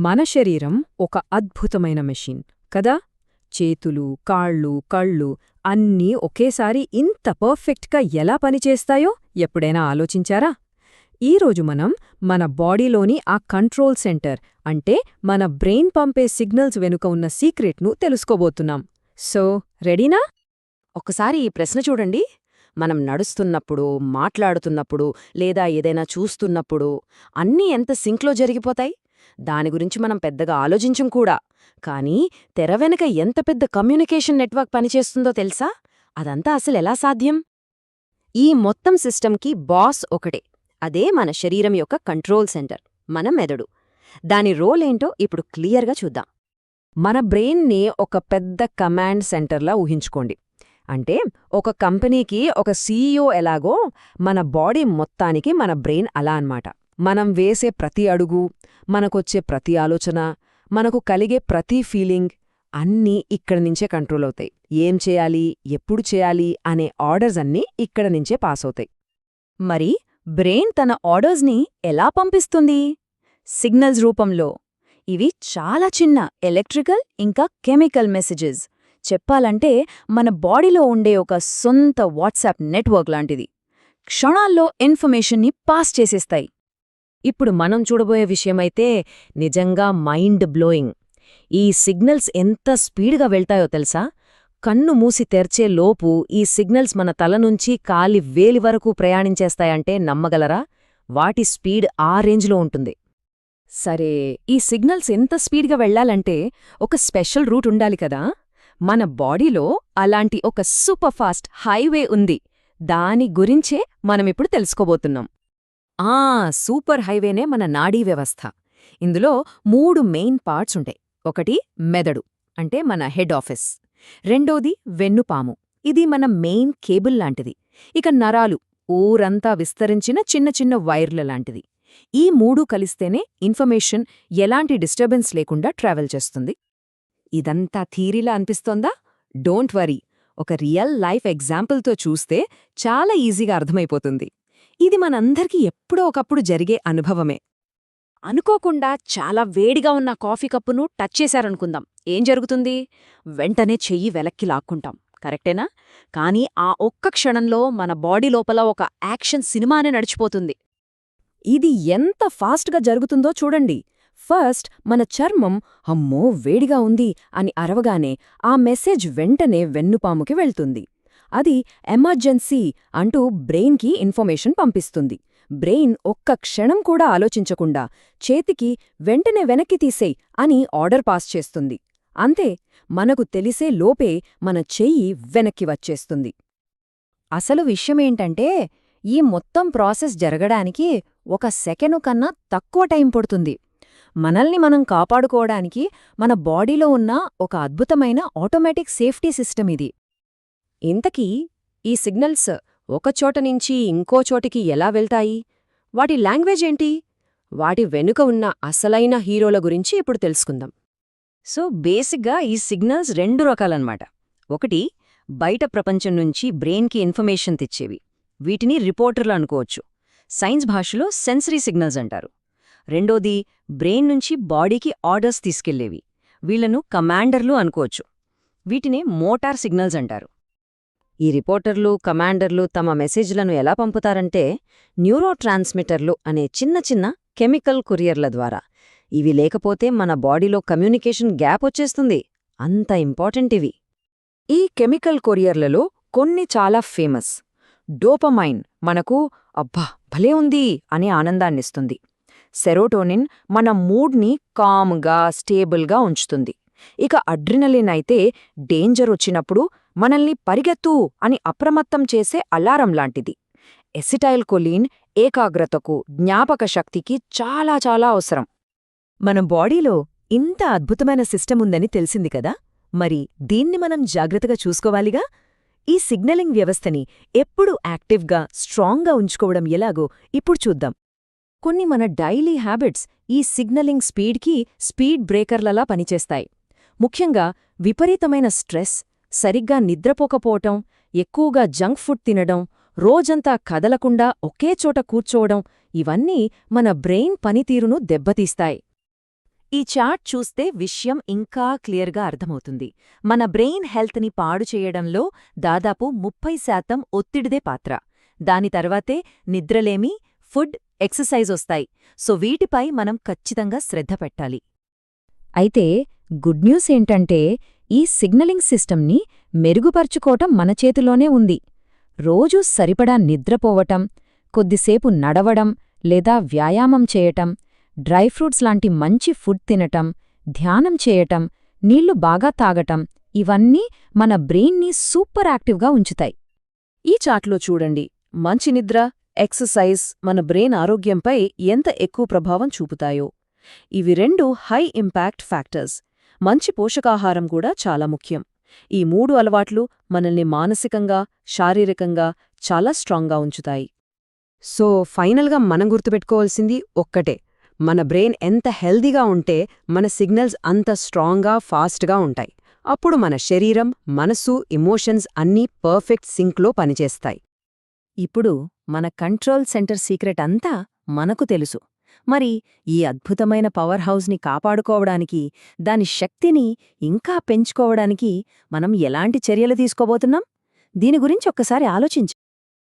మన శరీరం ఒక అద్భుతమైన మెషిన్ కదా? చేతులు కాళ్ళు కళ్ళు అన్నీ ఒకేసారి ఇంత పర్ఫెక్ట్గా ఎలా పనిచేస్తాయో ఎప్పుడైనా ఆలోచించారా? ఈరోజు మనం మన బాడీలోని ఆ కంట్రోల్ సెంటర్ అంటే మన బ్రెయిన్ పంపే సిగ్నల్స్ వెనుక ఉన్న సీక్రెట్ను తెలుసుకోబోతున్నాం. సో రెడీనా? ఒకసారి ఈ ప్రశ్న చూడండి. మనం నడుస్తున్నప్పుడు మాట్లాడుతున్నప్పుడు లేదా ఏదైనా చూస్తున్నప్పుడు అన్నీ ఎంత సింక్లో జరిగిపోతాయి? దాని గురించి మనం పెద్దగా ఆలోచించం కూడా. కానీ తెర వెనక ఎంత పెద్ద కమ్యూనికేషన్ నెట్వర్క్ పనిచేస్తుందో తెలుసా? అదంతా అసలు ఎలా సాధ్యం? ఈ మొత్తం సిస్టమ్కి బాస్ ఒకటే. అదే మన శరీరం యొక్క కంట్రోల్ సెంటర్ మన మెదడు. దాని రోల్ ఏంటో ఇప్పుడు క్లియర్గా చూద్దాం. మన బ్రెయిన్ని ఒక పెద్ద కమాండ్ సెంటర్లా ఊహించుకోండి. అంటే ఒక కంపెనీకి ఒక సీఈఓ ఎలాగో మన బాడీ మొత్తానికి మన బ్రెయిన్ అలా అన్నమాట. మనం వేసే ప్రతి అడుగు మనకొచ్చే ప్రతి ఆలోచన మనకు కలిగే ప్రతి ఫీలింగ్ అన్నీ ఇక్కడి నుంచే కంట్రోల్ అవుతాయి. ఏం చేయాలి ఎప్పుడు చేయాలి అనే ఆర్డర్స్ అన్నీ ఇక్కడ నుంచే పాస్ అవుతాయి. మరి బ్రెయిన్ తన ఆర్డర్స్ని ఎలా పంపిస్తుంది? సిగ్నల్స్ రూపంలో. ఇవి చాలా చిన్న ఎలక్ట్రికల్ ఇంకా కెమికల్ మెసేజెస్ చెప్పాలంటే మన బాడీలో ఉండే ఒక సొంత వాట్సాప్ నెట్వర్క్ లాంటిది. క్షణాల్లో ఇన్ఫర్మేషన్ని పాస్ చేసేస్తాయి. ఇప్పుడు మనం చూడబోయే విషయమైతే నిజంగా మైండ్ బ్లోయింగ్. ఈ సిగ్నల్స్ ఎంత స్పీడ్గా వెళ్తాయో తెలుసా? కన్ను మూసి తెరిచే లోపు ఈ సిగ్నల్స్ మన తల నుంచి కాలి వేలి వరకు ప్రయాణించేస్తాయంటే నమ్మగలరా? వాటి స్పీడ్ ఆ రేంజ్లో ఉంటుంది. సరే ఈ సిగ్నల్స్ ఎంత స్పీడ్గా వెళ్ళాలంటే ఒక స్పెషల్ రూట్ ఉండాలి కదా? మన బాడీలో అలాంటి ఒక సూపర్ఫాస్ట్ హైవే ఉంది. దాని గురించే మనమిప్పుడు తెలుసుకోబోతున్నాం. ఆ సూపర్ హైవేనే మన నాడీ వ్యవస్థ. ఇందులో మూడు మెయిన్ పార్ట్స్ ఉంటాయి. ఒకటి మెదడు అంటే మన హెడ్ ఆఫీస్. రెండోది వెన్నుపాము. ఇది మన మెయిన్ కేబుల్ లాంటిది. ఇక నరాలు ఊరంతా విస్తరించిన చిన్న చిన్న వైర్ల లాంటిది. ఈ మూడు కలిస్తేనే ఇన్ఫర్మేషన్ ఎలాంటి డిస్టర్బెన్స్ లేకుండా ట్రావెల్ చేస్తుంది. ఇదంతా థీరీలా అనిపిస్తోందా? Don't worry. ఒక రియల్ లైఫ్ ఎగ్జాంపుల్తో చూస్తే చాలా ఈజీగా అర్థమైపోతుంది. ఇది మనందరికీ ఎప్పుడో ఒకప్పుడు జరిగే అనుభవమే. అనుకోకుండా చాలా వేడిగా ఉన్న కాఫీ కప్పును టచ్ చేశారనుకుందాం. ఏం జరుగుతుంది? వెంటనే చెయ్యి వెలక్కి లాక్కుంటాం. కరెక్టేనా? కానీ ఆ ఒక్క క్షణంలో మన బాడీ లోపల ఒక యాక్షన్ సినిమానే నడిచిపోతుంది. ఇది ఎంత ఫాస్ట్గా జరుగుతుందో చూడండి. ఫస్ట్ మన చర్మం అమ్మో వేడిగా ఉంది అని అరవగానే ఆ మెసేజ్ వెంటనే వెన్నుపాముకి వెళ్తుంది. అది ఎమర్జెన్సీ అంటూ బ్రెయిన్కి ఇన్ఫర్మేషన్ పంపిస్తుంది. బ్రెయిన్ ఒక్క క్షణం కూడా ఆలోచించకుండా చేతికి వెంటనే వెనక్కి తీసేయ్ అని ఆర్డర్ పాస్ చేస్తుంది. అంతే మనకు తెలిసే లోపే మన చెయ్యి వెనక్కి వచ్చేస్తుంది. అసలు విషయమేంటంటే ఈ మొత్తం ప్రాసెస్ జరగడానికి ఒక సెకెను కన్నా తక్కువ టైం పడుతుంది. మనల్ని మనం కాపాడుకోవడానికి మన బాడీలో ఉన్న ఒక అద్భుతమైన ఆటోమేటిక్ సేఫ్టీ సిస్టమ్ ఇది. ఇంతకీ ఈ సిగ్నల్స్ ఒకచోట నుంచి ఇంకో చోటికి ఎలా వెళ్తాయి? వాటి లాంగ్వేజ్ ఏంటి? వాటి వెనుక ఉన్న అసలైన హీరోల గురించి ఇప్పుడు తెలుసుకుందాం. సో బేసిక్గా ఈ సిగ్నల్స్ రెండు రకాలన్నమాట. ఒకటి బయట ప్రపంచం నుంచి బ్రెయిన్కి ఇన్ఫర్మేషన్ తెచ్చేవి. వీటిని రిపోర్టర్లు అనుకోవచ్చు. సైన్స్ భాషలో సెన్సరీ సిగ్నల్స్ అంటారు. రెండోది బ్రెయిన్ నుంచి బాడీకి ఆర్డర్స్ తీసుకెళ్ళేవి. వీళ్ళను కమాండర్లు అనుకోవచ్చు. వీటినే మోటార్ సిగ్నల్స్ అంటారు. ఈ రిపోర్టర్లు కమాండర్లు తమ మెసేజ్లను ఎలా పంపుతారంటే న్యూరో ట్రాన్స్మిటర్లు అనే చిన్న చిన్న కెమికల్ కొరియర్ల ద్వారా. ఇవి లేకపోతే మన బాడీలో కమ్యూనికేషన్ గ్యాప్ వచ్చేస్తుంది. అంత ఇంపార్టెంట్ ఇవి. ఈ కెమికల్ కొరియర్లలో కొన్ని చాలా ఫేమస్. డోపమైన్ మనకు అబ్బా భలే ఉంది అనే ఆనందాన్నిస్తుంది. సెరోటోనిన్ మన మూడ్ని కామ్గా స్టేబుల్గా ఉంచుతుంది. ఇక అడ్రినలిన్ అయితే డేంజర్ వచ్చినప్పుడు మనల్ని పరిగెత్తు అని అప్రమత్తం చేసే అలారం లాంటిది. ఎసిటైల్ కొలీన్ ఏకాగ్రతకు జ్ఞాపక శక్తికి చాలా చాలా అవసరం. మన బాడీలో ఇంత అద్భుతమైన సిస్టమ్ ఉందని తెలిసింది కదా? మరి దీన్ని మనం జాగ్రత్తగా చూసుకోవాలిగా? ఈ సిగ్నలింగ్ వ్యవస్థని ఎప్పుడూ యాక్టివ్గా స్ట్రాంగ్గా ఉంచుకోవడం ఎలాగో ఇప్పుడు చూద్దాం. కొన్ని మన డైలీ హ్యాబిట్స్ ఈ సిగ్నలింగ్ స్పీడ్కి స్పీడ్ బ్రేకర్లలా పనిచేస్తాయి. ముఖ్యంగా విపరీతమైన స్ట్రెస్ సరిగ్గా నిద్రపోకపోవటం ఎక్కువగా జంక్ ఫుడ్ తినడం రోజంతా కదలకుండా ఒకే చోట కూర్చోవడం ఇవన్నీ మన బ్రెయిన్ పనితీరును దెబ్బతీస్తాయి. ఈ చార్ట్ చూస్తే విషయం ఇంకా క్లియర్గా అర్థమవుతుంది. మన బ్రెయిన్ హెల్త్ని పాడు చేయడంలో దాదాపు ముప్పై శాతం ఒత్తిడిదే పాత్ర. దాని తర్వాతే నిద్రలేమి ఫుడ్ ఎక్సర్సైజ్ వస్తాయి. సో వీటిపై మనం ఖచ్చితంగా శ్రద్ధ పెట్టాలి. అయితే గుడ్ న్యూస్ ఏంటంటే ఈ సిగ్నలింగ్ సిస్టమ్ని మెరుగుపరుచుకోవటం మన చేతిలోనే ఉంది. రోజూ సరిపడా నిద్రపోవటం కొద్దిసేపు నడవడం లేదా వ్యాయామం చేయటం డ్రై ఫ్రూట్స్ లాంటి మంచి ఫుడ్ తినటం ధ్యానం చేయటం నీళ్ళు బాగా తాగటం ఇవన్నీ మన బ్రెయిన్ని సూపర్ యాక్టివ్గా ఉంచుతాయి. ఈ చాట్లో చూడండి. మంచి నిద్ర ఎక్సర్సైజ్ మన బ్రెయిన్ ఆరోగ్యంపై ఎంత ఎక్కువ ప్రభావం చూపుతాయో. ఇవి రెండు హై ఇంపాక్ట్ ఫ్యాక్టర్స్. మంచి పోషకాహారం కూడా చాలా ముఖ్యం. ఈ మూడు అలవాట్లు మనల్ని మానసికంగా శారీరకంగా చాలా స్ట్రాంగ్గా ఉంచుతాయి. సో ఫైనల్గా మనం గుర్తుపెట్టుకోవాల్సింది ఒక్కటే. మన బ్రెయిన్ ఎంత హెల్దీగా ఉంటే మన సిగ్నల్స్ అంత స్ట్రాంగ్గా ఫాస్ట్గా ఉంటాయి. అప్పుడు మన శరీరం మనసు ఎమోషన్స్ అన్నీ పర్ఫెక్ట్ సింక్లో పనిచేస్తాయి. ఇప్పుడు మన కంట్రోల్ సెంటర్ సీక్రెట్ అంతా మనకు తెలుసు. మరి ఈ అద్భుతమైన పవర్ హౌస్ని కాపాడుకోవడానికి దాని శక్తిని ఇంకా పెంచుకోవడానికి మనం ఎలాంటి చర్యలు తీసుకోబోతున్నాం? దీని గురించి ఒక్కసారి ఆలోచించు.